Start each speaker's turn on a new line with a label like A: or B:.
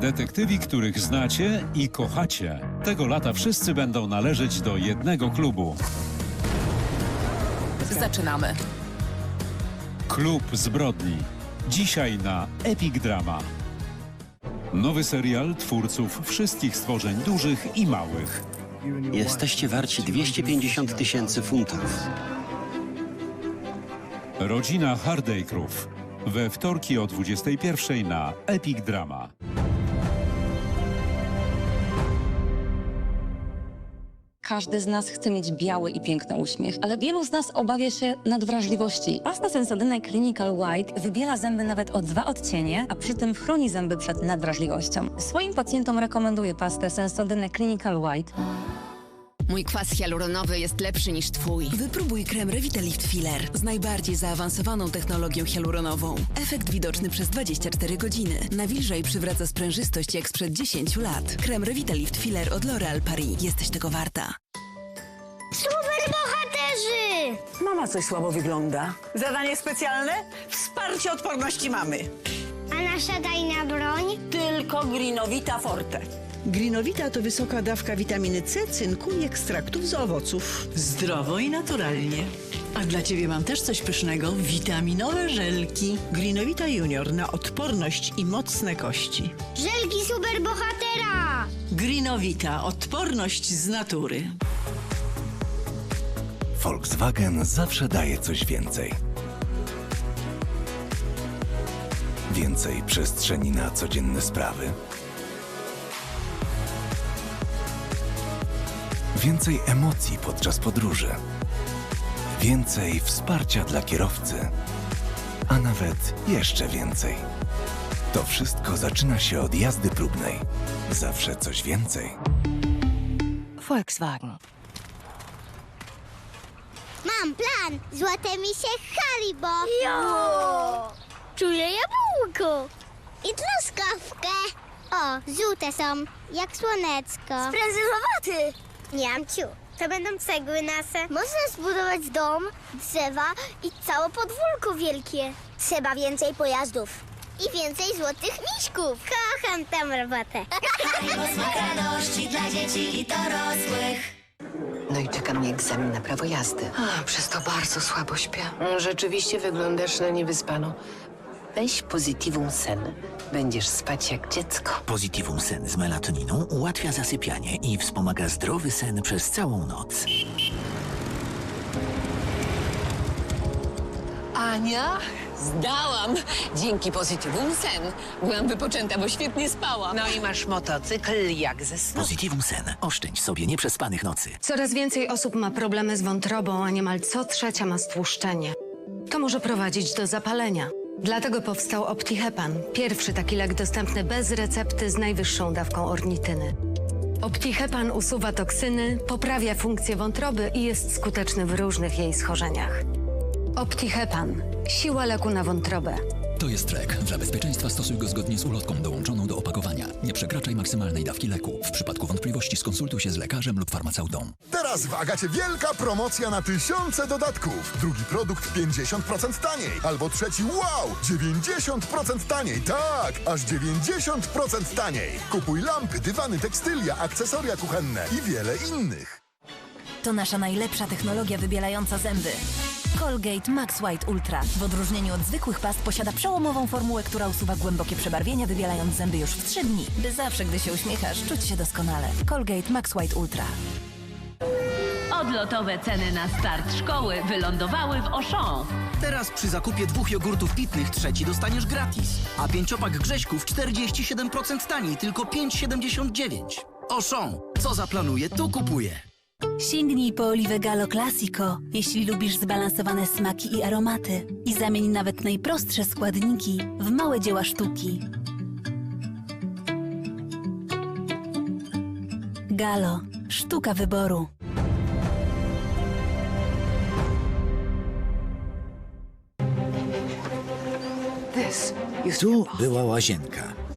A: Detektywi, których znacie i kochacie. Tego lata wszyscy będą należeć do jednego klubu.
B: Zaczynamy.
A: Klub Zbrodni. Dzisiaj na Epic Drama. Nowy serial twórców wszystkich stworzeń dużych i małych.
C: Jesteście warci 250 tysięcy funtów.
A: Rodzina Hardacre'ów. We wtorki o 21 na Epic Drama.
D: Każdy z nas chce mieć biały i piękny uśmiech, ale wielu z nas obawia się nadwrażliwości. Pasta Sensodyne Clinical White wybiela zęby nawet o dwa odcienie, a przy tym chroni zęby przed nadwrażliwością. Swoim pacjentom rekomenduję pastę Sensodyne Clinical White.
E: Mój kwas hialuronowy jest lepszy niż twój.
F: Wypróbuj krem Revitalift Filler z najbardziej zaawansowaną technologią hialuronową. Efekt widoczny przez 24 godziny. Nawilża i przywraca sprężystość jak sprzed 10 lat. Krem Revitalift Filler od L'Oréal Paris. Jesteś tego warta.
G: Super bohaterzy!
H: Mama coś słabo wygląda. Zadanie specjalne? Wsparcie odporności mamy.
G: A nasza tajna broń?
H: Tylko Grinowita Forte.
I: Grinowita to wysoka dawka witaminy C, cynku i ekstraktów z owoców.
J: Zdrowo i naturalnie. A dla ciebie mam też coś pysznego. Witaminowe żelki.
I: Grinowita Junior na odporność i mocne kości.
G: Żelki super bohatera!
J: Grinowita. Odporność z natury.
K: Volkswagen zawsze daje coś więcej. Więcej przestrzeni na codzienne sprawy. Więcej emocji podczas podróży. Więcej wsparcia dla kierowcy. A nawet jeszcze więcej. To wszystko zaczyna się od jazdy próbnej. Zawsze coś więcej.
F: Volkswagen.
G: Mam plan! Złote mi się Haribo! Jo! Czuję jabłko! I truskawkę! O, żółte są, jak słonecko. Sprężynowaty! Niamciu, to będą cegły nasze. Można zbudować dom, drzewa i całe podwórko wielkie. Trzeba więcej pojazdów. I więcej złotych miśków. Kocham tę robotę.
E: No i czeka mnie egzamin na prawo jazdy.
B: A, przez to bardzo słabo śpię.
E: Rzeczywiście wyglądasz na niewyspaną. Weź Positivum Sen. Będziesz spać jak dziecko.
L: Positivum Sen z melatoniną ułatwia zasypianie i wspomaga zdrowy sen przez całą noc.
E: Ania? Zdałam! Dzięki Positivum Sen. Byłam wypoczęta, bo świetnie spałam.
B: No i masz motocykl jak ze snu.
L: Positivum Sen. Oszczędź sobie nieprzespanych nocy.
F: Coraz więcej osób ma problemy z wątrobą, a niemal co trzecia ma stłuszczenie. To może prowadzić do zapalenia. Dlatego powstał OptiHepan, pierwszy taki lek dostępny bez recepty z najwyższą dawką ornityny. OptiHepan usuwa toksyny, poprawia funkcję wątroby i jest skuteczny w różnych jej schorzeniach. OptiHepan. Siła leku na wątrobę.
L: To jest lek. Dla bezpieczeństwa stosuj go zgodnie z ulotką dołączoną do opakowania. Nie przekraczaj maksymalnej dawki leku. W przypadku wątpliwości skonsultuj się z lekarzem lub farmaceutą.
M: Teraz w Agacie wielka promocja na tysiące dodatków. Drugi produkt 50% taniej. Albo trzeci wow! 90% taniej. Tak! Aż 90% taniej. Kupuj lampy, dywany, tekstylia, akcesoria kuchenne i wiele innych.
F: To nasza najlepsza technologia wybielająca zęby. Colgate Max White Ultra w odróżnieniu od zwykłych past posiada przełomową formułę, która usuwa głębokie przebarwienia, wybielając zęby już w 3 dni, by zawsze, gdy się uśmiechasz, czuć się doskonale. Colgate Max White Ultra.
N: Odlotowe ceny na start szkoły wylądowały w Auchan.
C: Teraz przy zakupie dwóch jogurtów pitnych trzeci dostaniesz gratis. A pięciopak grześków 47% taniej, tylko 5,79. Auchan. Co zaplanuję, to kupuję.
F: Sięgnij po oliwę Gallo Classico, jeśli lubisz zbalansowane smaki i aromaty. I zamień nawet najprostsze składniki w małe dzieła sztuki. Galo. Sztuka wyboru.
L: Tu była łazienka.